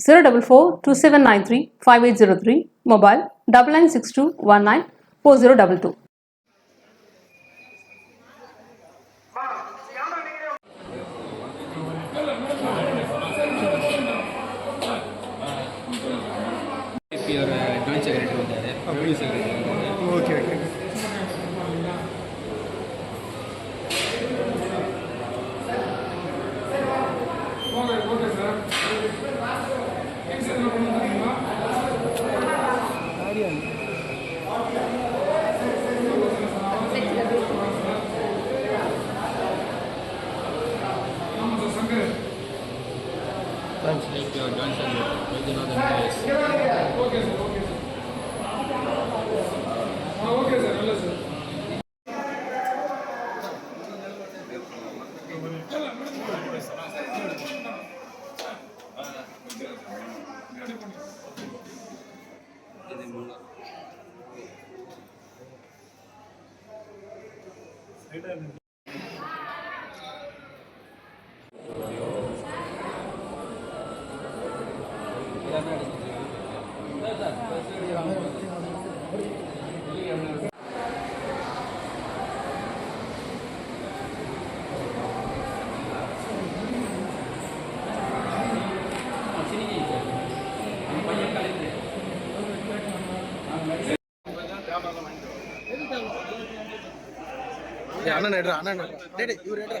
zero double four two seven nine three five eight zero three mobile double nine six two one nine Don't your don't sleep your Vaidyanathan அண்ணன் எடுறா அண்ணன் டேய் டேய் இவர் எடுறா.